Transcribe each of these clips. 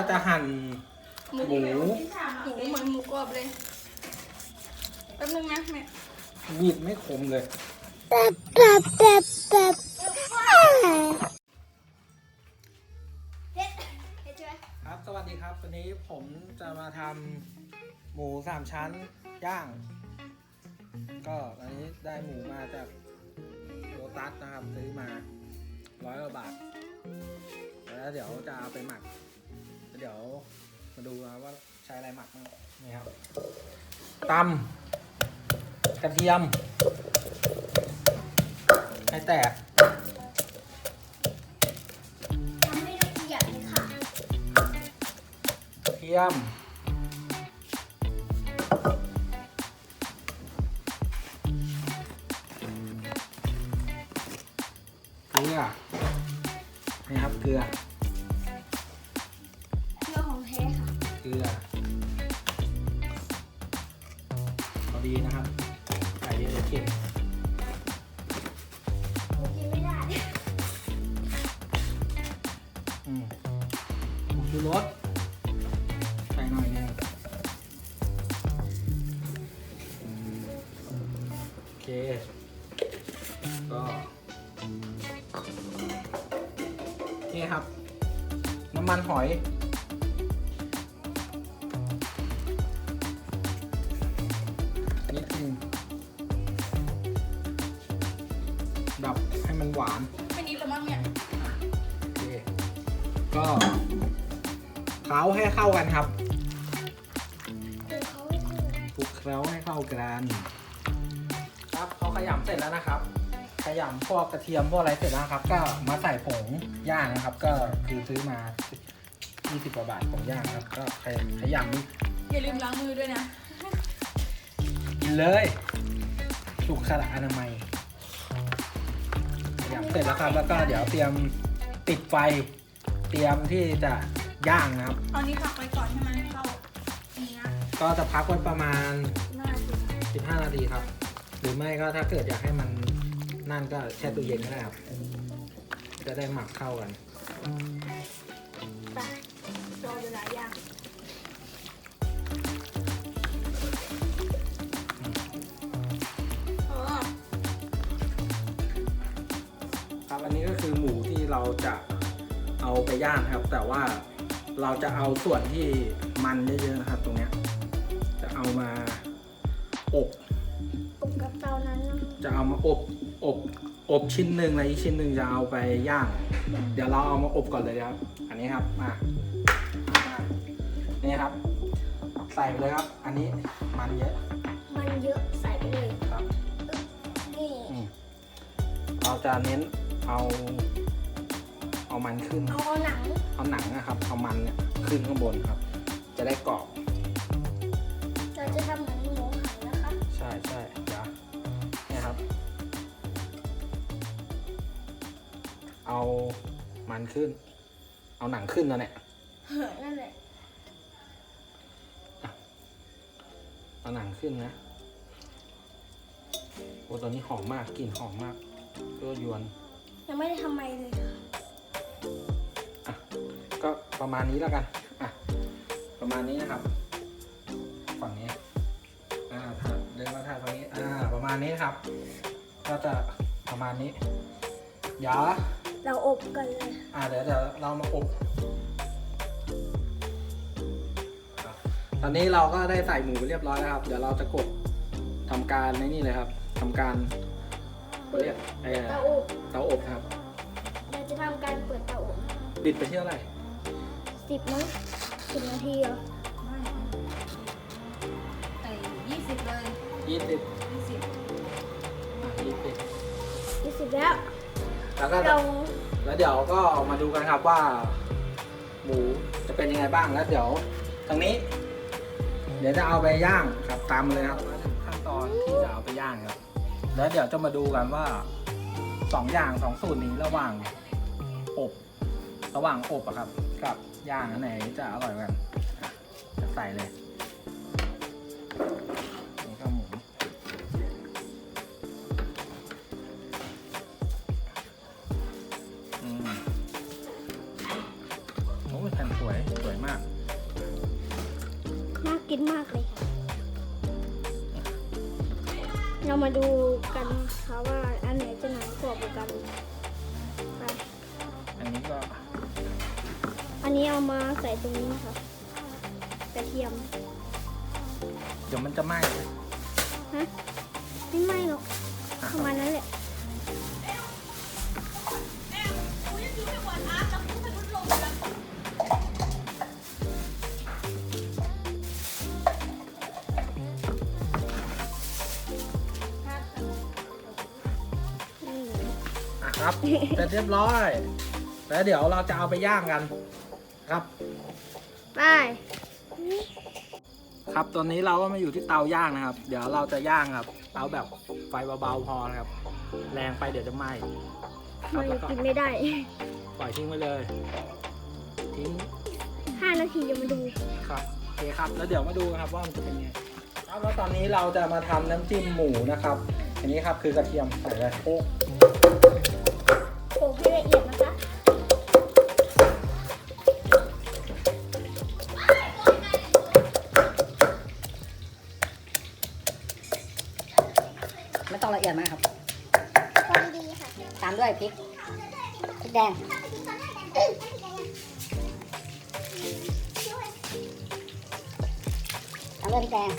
ก็จะหั่นหมูหมูหมูเหมือนหมูกรอบเลยแป๊บนึงนะแม่มีดไม่คมเลยเฮ็ดเฮ็ดใช่ไหมครับสวัสดีครับ วันนี้ผมจะมาทำหมูสามชั้นย่าง ก็อันนี้ได้หมูมาจากโลตัสนะครับซื้อมาร้อยกว่าบาทแล้วเดี๋ยวจะเอาไปหมักแล้ว เดี๋ยวมาดูนะว่าใช้อะไรหมักบ้างนี่ครับตำกระเทียม ให้แตกทำให้ละเอียดเลยค่ะกระเทียม เกลือนี่ครับเกลือ ก็นี่ครับ น้ำมันหอย นิดนึงดับให้มันหวานไม่นิดละมั้งเนี่ยโอเคก็เคล้าให้เข้ากันครับเดี๋ยวเขาคลุกเคล้าให้เข้ากันครับพอ ขยำเสร็จแล้วนะครับ ขยำพวกกระเทียมพวกอะไรเสร็จแล้วนะครับ ก็มาใส่ผงย่างนะครับ ก็คือซื้อมา 20กว่าบาทผงย่างครับ ก็ขยขยำนี่อย่าลืมล้างมือด้วยนะกินเลยสุขอนามัย ขยำเสร็จแล้วครับ แล้วก็เดี๋ยวเตรียมติดไฟ เตรียมที่จะย่างนะครับ เอานี้พักไว้ก่อนให้มันเข้านี่นะก็จะพักไว้ประมาณ น่าจะ15 นาทีครับ หรือไม่ก็ถ้าเกิดอยากให้มันนั่นก็แช่ตู้เย็นก็ได้ครับ จะได้หมักเข้ากันไปรอเวลาย่างอ๋อครับอันนี้ก็คือหมูที่เราจะเอาไปย่างครับ แต่ว่าเราจะเอาส่วนที่มันเยอะๆนะครับ ตรงเนี้ยจะเอามาอบอบ เอามาอบอบอบชิ้นหนึ่งแล้วอีกชิ้นหนึ่งจะเอาไปย่าง เดี๋ยวเราเอามาอบก่อนเลยครับ อันนี้ครับมามานี่ครับ ใส่ไปเลยครับ อันนี้มันเยอะมันเยอะใส่ไปเลยครับนี่อืมเราจะเน้นเอาเอามันขึ้น เอาหนัง เอาหนังนะครับ เอามันเนี่ยขึ้นข้างบนครับ จะได้กรอบ เอามันขึ้น เอาหนังขึ้นแล้วเนี่ยเฮ้ยนั่นแหละเอาหนังขึ้นนะโอ้ตอนนี้หอมมากกลิ่นหอมมากตัวยวนยังไม่ได้ทำอะไรเลยค่ะอะก็ประมาณนี้แล้วกันอะประมาณนี้นะครับ ฝั่งนี้อ่าถ่ายเรียกว่าถ่ายฝั่งนี้อ่าประมาณนี้ครับ ก็จะประมาณนี้เดี๋ยว เราอบกันเลยอ่าเดี๋ยวเดี๋ยวเรามาอบอะตอนนี้เราก็ได้ใส่หมูไปเรียบร้อยแล้วครับ เดี๋ยวเราจะกดทำการในนี่เลยครับทำการเขาเรียกเอ่อเตาอบเตาอบครับ เราจะทำการเปิดเตาอบบิดไปที่เท่าไหร่สิบมั้งสิบนาทีเหรอไอ้ยี่สิบเลยยี่สิบยี่สิบยี่สิบยี่สิบแล้ว แล้วก็เรา แล้วเดี๋ยวก็มาดูกันครับว่า หมูจะเป็นยังไงบ้างแล้วเดี๋ยวทางนี้ เดี๋ยวจะเอาไปย่างครับตามเลยครับขั้นตอนที่จะเอาไปย่างครับ แล้วเดี๋ยวจะมาดูกันว่าสองอย่างสองสูตรนี้ระหว่างอบระหว่างอบอะครับ กับย่างอันไหนจะอร่อยกันจะใส่เลย กินมากเลยค่ะ เรามาดูกันค่ะว่าอันไหนจะหนากรอบกว่ากันไปอันนี้ก็ อันนี้เอามาใส่ตรงนี้นะคะกระเทียม เดี๋ยวมันจะไหม้ฮะไม่ไหม้หรอกอะประมาณนั้นแหละ ครับ เสร็จเรียบร้อย แล้วเดี๋ยวเราจะเอาไปย่างกัน ครับ ไป ครับ ตอนนี้เราก็มาอยู่ที่เตาย่างนะครับ เดี๋ยวเราจะย่างครับ เตาแบบไฟเบาๆพอนะครับ แรงไปเดี๋ยวจะไหม้ครัมับนแล้วก็กินไม่ได้ ปล่อยทิ้งไว้เลย ทิ้ง 5 นาทีจะมาดู ครับโอเคครับ แล้วเดี๋ยวมาดูกันครับว่ามันจะเป็นไง ครับ แล้วตอนนี้เราจะมาทำน้ำจิ้มหมูนะครับ อันนี้ครับคือกระเทียมใส่เลยโคก ไม่ต้องละเอียดมากครับพอดีค่ะตามด้วยพริกพริกแดงตามด้วยพริกแดง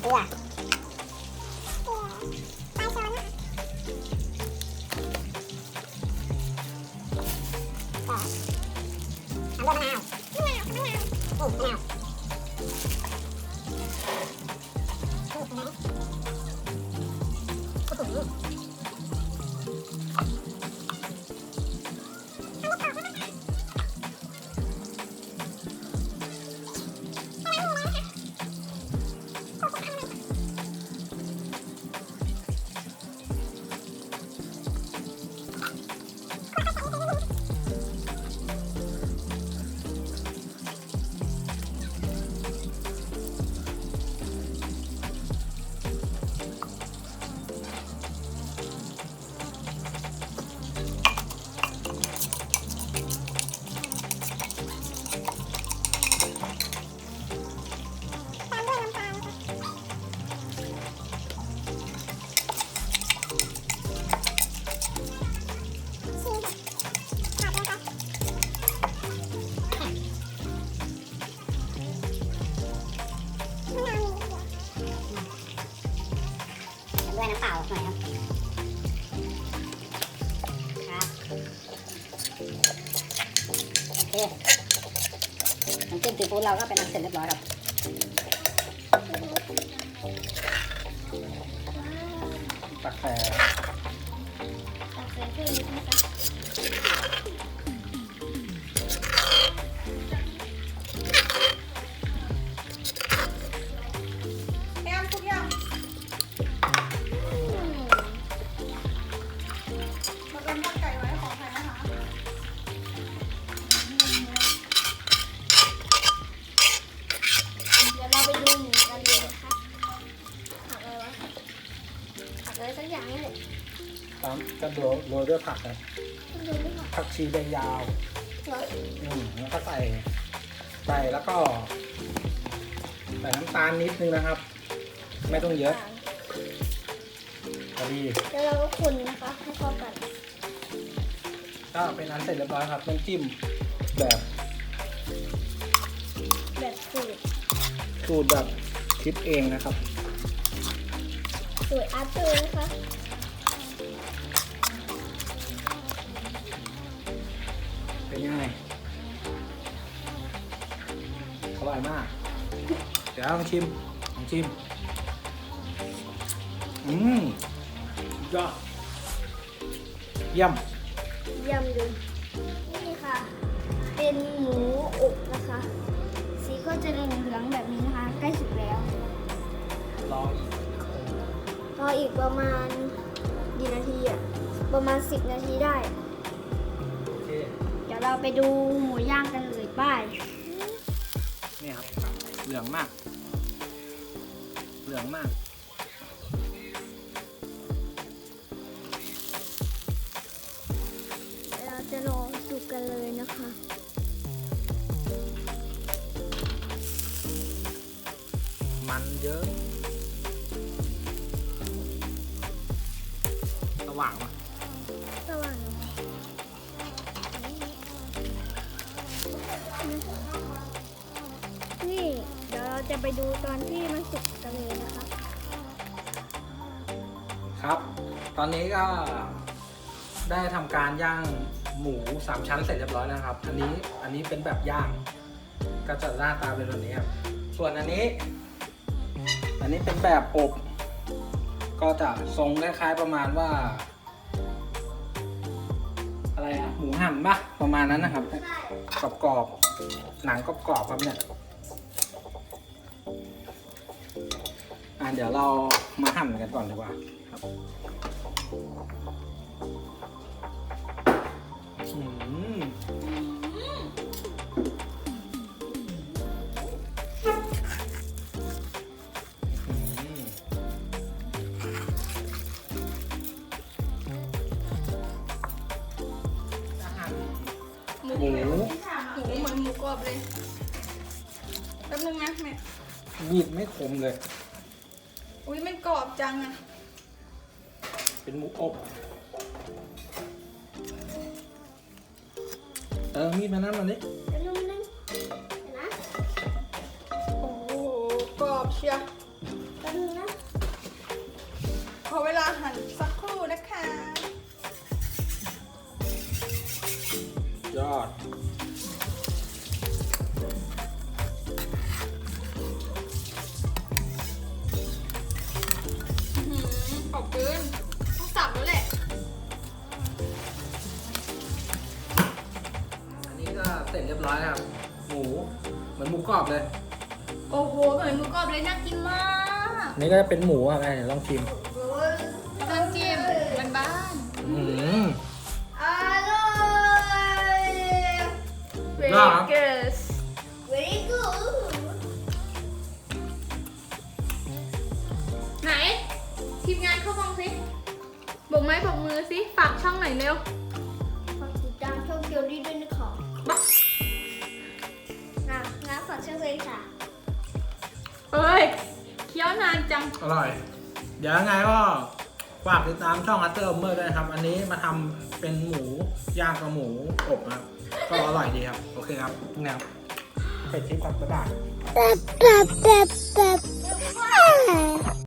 แล้ น้ำเปล่าหน่อยครับครับโอเคน้ำจิ้มซีฟู้ดเราก็เป็นอันเสร็จเรียบร้อยครับ ตามกระโดดโรยด้วยผักนะคุณดูไม่ผักผักชีใบยาวเหรออืมแล้วก็ใส่ใส่แล้วก็ใส่น้ำตาลนิดนึงนะครับ ไม่ต้องเยอะพอดีแล้วเราก็คนนะคะให้เข้ากันก็เป็นอันเสร็จเรียบร้อยครับน้ำจิ้มแบบ แบบสูตรสูตรแบบคิดเองนะครับสูตรอาร์เตอร์นะคะ เป็นยังไงอร่อยมาก เดี๋ยวลองชิมลองชิม อืมยอดเยี่ยมเยี่ยมเลยอนี่ค่ะ เป็นหมูอบนะคะ สีก็จะเหลืองๆแบบนี้นะคะ ใกล้สุกแล้วรออีกรออีกประมาณกี่นาทีอะประมาณ 10 นาทีได้โอเคเดี๋ ยวเราไปดูหมูย่างกันเลยป้ายนี่ครับ เหลืองมาก เหลืองมากเดี๋ยวเราจะรอสุกกันเลยนะคะมันเยอะ สว่างปะส จะไปดูตอนที่มันสุกกันเลยนะคะครับ ตอนนี้ก็ได้ทำการย่างหมูสามชั้นเสร็จเรียบร้อยแล้วครับ อันนี้อันนี้เป็นแบบย่าง ก็จะหน้าตาเป็นแบบนี้ครับ ส่วนอันนี้ อันนี้เป็นแบบอบ ก็จะทรงคล้ายๆประมาณว่า อะไรอะหมูหั่นปะประมาณนั้นนะครับกรอบๆหนังกรอบๆครับเนี่ย เดี๋ยวเรามาหั่นกันก่อนดีกว่าครับอืมอืมจะหั่นหมูหมูหมูเหมือนหมูกรอบเลยแป๊บนึงนะแม่มีดไม่คมเลย อุ้ยมันกรอบจังอะเป็นหมูอบ เออ มีดมานั่นมาดิเดี๋ยวนึงเดี๋ยวนะโอ้โหกรอบเชียว เหมือนหมูกรอบเลย โอ้โหเหมือนหมูกรอบเลยน่ากินมากอันนี้ก็จะเป็นหมูอะไรเดี๋ยวลองชิมน้ำจิ้มมันบ้านอืมอร่อยเวยอดครับเกส very good ไหน ทีมงานเข้าฟังสิบอกไม้บอกมือสิ ฝากช่องหน่อยเร็ว อ้ยเคี้ยวนานจัง อร่อย เดี๋ยวยังไงก็ฝากติดตามช่องอัตเตอร์เมอร์ด้วยนะครับ อันนี้มาทำเป็นหมูย่างกับหมูอบนะครับ ก็อร่อยดีครับ โอเคครับนี่นะครับเป็ดที่ปักกระดาษแบบแบบแบบแบบ